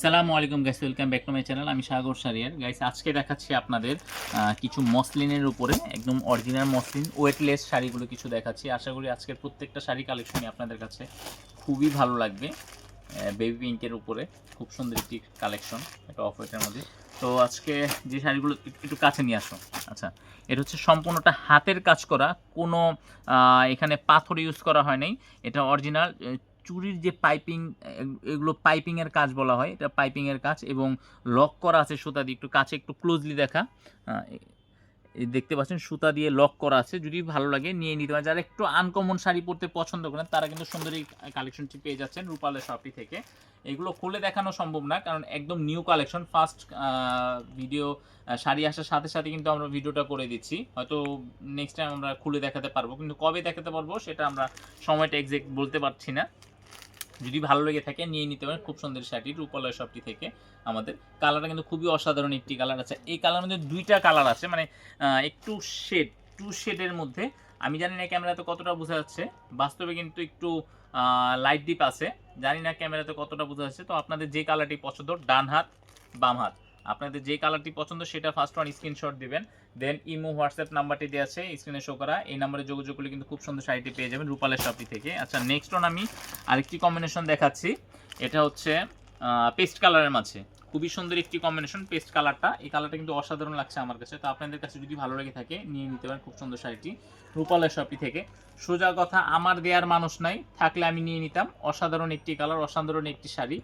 সালামু আলাইকুম guys welcome back to my channel আমি সাগর সারিয়ার। গাইস আজকে দেখাচ্ছি আপনাদের কিছু মসলিনের উপরে, একদম অরিজিনাল মসলিন ওয়েটলেস শাড়িগুলো কিছু দেখাচ্ছি। আশা করি আজকের প্রত্যেকটা শাড়ি কালেকশনই আপনাদের কাছে খুবই ভালো লাগবে বেবি পিঙ্কের উপরে। খুব সুন্দর একটি কালেকশন একটা অফ হোয়াইটের মধ্যে। তো আজকে যে শাড়িগুলো একটু কাছে নিয়ে আসো। আচ্ছা এটা হচ্ছে সম্পূর্ণটা হাতের কাজ করা, কোনো এখানে পাথর ইউজ করা হয় নাই। এটা অরিজিনাল চুরির যে পাইপিং এগুলো পাইপিং এর কাজ বলা হয়, এটা পাইপিং এর কাজ এবং লক করা আছে সুতা দিয়ে, একটু কাছে একটু ক্লোজলি দেখা। দেখতে পাচ্ছেন সুতা দিয়ে লক করা আছে, যদি ভালো লাগে নিয়ে নিতে পারেন। যারা একটু আনকমন শাড়ি পরতে পছন্দ করেন, তারা কিন্তু সুন্দর কালেকশনটি পেয়ে যাচ্ছেন রূপালের শপটি থেকে। এগুলো খুলে দেখানো সম্ভব না, কারণ একদম new collection first video sari আসার সাথে সাথে কিন্তু আমরা ভিডিওটা করে দিচ্ছি। হয়তো নেক্সট টাইম আমরা খুলে দেখাতে পারব, কিন্তু কবে দেখাতে পারব সেটা আমরা সময়টা এক্সাক্ট বলতে পারছি না। যদি ভালো লেগে থাকে, নিয়ে নিতে পারেন। খুব সুন্দর শাড়ি, রূপালয় শপটি থেকে আমাদের। কালারটা কিন্তু খুবই অসাধারণ একটি কালার আছে। এই কালার মধ্যে দুইটা কালার আছে মানে একটু শেড টু শেডের মধ্যে। আমি জানি না ক্যামেরাতে কতটা বোঝা যাচ্ছে। বাস্তবে কিন্তু একটু লাইট ডিপ আছে। জানি না ক্যামেরাতে কতটা বোঝা যাচ্ছে। তো আপনাদের যে কালারটি পছন্দ, ডান হাত, বাম হাত। আপনাদের যে কালারটি পছন্দ সেটা ফার্স্ট ওয়ান স্ক্রিনশট দিবেন দেন ইমো হোয়াটসঅ্যাপ নাম্বারটি দেওয়া আছে স্ক্রিনে শো করা। এই নাম্বারে যোগাযোগ করলে কিন্তু খুব সুন্দর শাড়িটি পেয়ে যাবেন রূপালের শপটি থেকে। আচ্ছা নেক্সট ওয়ান আমি আরেকটি কম্বিনেশন দেখাচ্ছি। এটা হচ্ছে পেস্ট কালারের মাঝে। খুবই সুন্দর একটি কম্বিনেশন পেস্ট কালারটা এই কালারটা কিন্তু অসাধারণ লাগছে আমার কাছে। তো আপনাদের কাছে যদি ভালো লেগে থাকে, নিয়ে নিতে পারেন খুব সুন্দর শাড়িটি রূপালের শপটি থেকে। সোজা কথা, আমার দেওয়ার মানুষ নাই, থাকলে আমি নিয়ে নিতাম। অসাধারণ একটি কালার অসাধারণ একটি শাড়ি।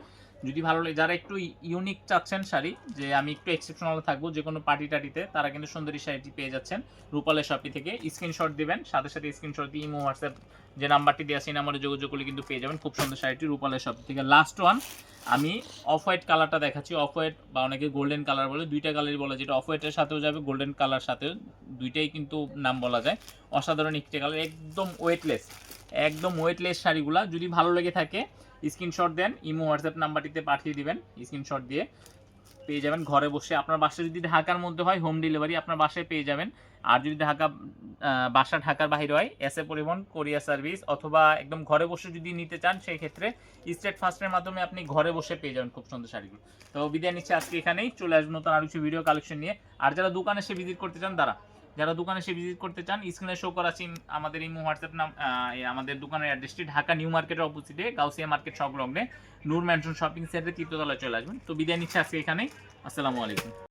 যদি ভালো লাগে, যারা একটু ইউনিক চাচ্ছেন শাড়ি, যে আমি একটু এক্সেপশনাল থাকব, যে কোনো পার্টি টাটিতে, তারা কিন্তু সুন্দরী শাড়িটি পেয়ে যাচ্ছেন রূপালের শপটি থেকে। স্ক্রিনশট দিবেন, সাথে সাথে স্ক্রিনশট দিয়ে ইমো হোয়াটসঅ্যাপ যে নাম্বারটি দেওয়া সেই নাম্বারে যোগাযোগ করলে কিন্তু পেয়ে যাবেন। খুব সুন্দর শাড়িটি রূপালের শপ থেকে। লাস্ট ওয়ান আমি অফ হোয়াইট কালারটা দেখাচ্ছি। অফ হোয়াইট বা অনেকে গোল্ডেন কালার বলে, দুইটা কালারই বলা যেটা অফ হোয়াইটের সাথেও যাবে গোল্ডেন কালার সাথেও। দুইটাই কিন্তু নাম বলা যায়। অসাধারণ একটি কালার একদম ওয়েটলেস একদম ওয়েটলেস শাড়িগুলা। যদি ভালো লেগে থাকে স্ক্রিনশট দেন, ইমো হোয়াটসঅ্যাপ নাম্বারটিতে পাঠিয়ে দিবেন স্ক্রিনশট দিয়ে পেয়ে যাবেন ঘরে বসে। আপনার বাসা যদি ঢাকার মধ্যে হয় হোম ডেলিভারি আপনার বাসায় পেয়ে যাবেন। আর যদি ঢাকা বাসা ঢাকার বাইরে হয় এসএ পরিবহন কোরিয়া সার্ভিস অথবা একদম ঘরে বসে যদি নিতে চান সেই ক্ষেত্রে স্টেট ফাস্টের মাধ্যমে আপনি ঘরে বসে পেয়ে যাবেন খুব সুন্দর শাড়িগুলো। তো বিদায় নিচ্ছে আজকে এখানেই। চলে আসব নতুন আরও কিছু ভিডিও কালেকশন নিয়ে। আর যারা দোকানে এসে ভিজিট করতে চান তারা যারা দোকানে এসে ভিজিট করতে চান স্ক্রিনে শো করা আছে আমাদের এই হোয়াটসঅ্যাপ নাম আমাদের দোকানের অ্যাড্রেসটি ঢাকা নিউ মার্কেটের অপোজিটে গাউসিয়া মার্কেট সংলগ্নে, নূর ম্যানশন শপিং সেন্টারে তৃতীয়তলায় চলে আসবেন। তো বিদায় নিচ্ছে আজকে এখানে আসসালামু আলাইকুম।